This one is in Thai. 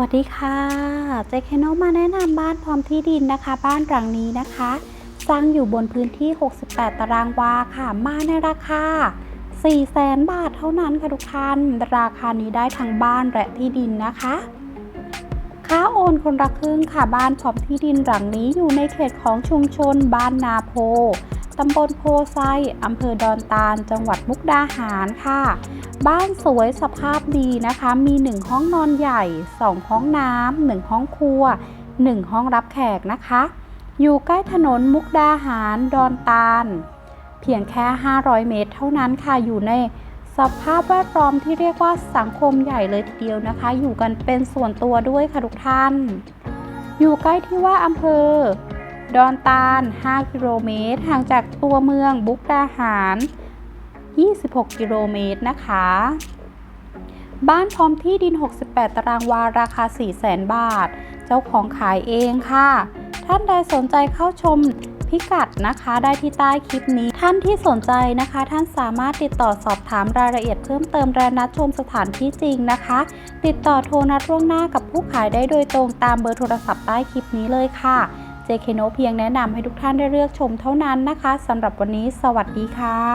วัสดีค่ะเจคโนมาแนะนำบ้านพร้อมที่ดินนะคะ บ้านหลังนี้นะคะ สร้างอยู่บนพื้นที่ 68 ตารางวาค่ะ มาในราคา 4 แสนบาทเท่านั้นค่ะทุกท่าน ราคานี้ได้ทั้งบ้านและที่ดินนะคะค่าโอนคนละครึ่งค่ะ บ้านพร้อมที่ดินหลังนี้อยู่ในเขตของชุมชนบ้านนาโพ ตำบลโพไซอำเภอดอนตาล จังหวัดมุกดาหารค่ะ บ้านสวยสภาพดีนะคะ มี 1 ห้องนอนใหญ่ 2 ห้องน้ำ1ห้องครัว 1 ห้องรับแขกนะคะ อยู่ใกล้ถนนมุกดาหารดอนตาล เพียงแค่ 500 เมตรเท่านั้นค่ะ อยู่ในสภาพแวดล้อมที่เรียกว่าสังคมใหญ่เลยทีเดียวนะคะ อยู่กันเป็นส่วนตัวด้วยค่ะทุกท่าน อยู่ใกล้ที่ว่าอำเภอ ดอนตาล 5 กิโลเมตร ห่างจากตัวเมืองบุกดาหาร 26 กิโลเมตรนะคะ บ้านพร้อมที่ดิน 68 ตารางวาราคา 400,000 บาท เจ้าของขายเองค่ะ ท่านใดสนใจเข้าชมพิกัดนะคะได้ที่ใต้คลิปนี้ ท่านที่สนใจนะคะ ท่านสามารถติดต่อสอบถามรายละเอียดเพิ่มเติมและนัดชมสถานที่จริงนะคะ ติดต่อโทรนัดล่วงหน้ากับผู้ขายได้โดยตรงตามเบอร์โทรศัพท์ใต้คลิปนี้เลยค่ะ JK n o เพียงแนะนำให้ทุกท่านได้เลือกชมเท่านั้นนะคะสำหรับวันนี้สวัสดีค่ะ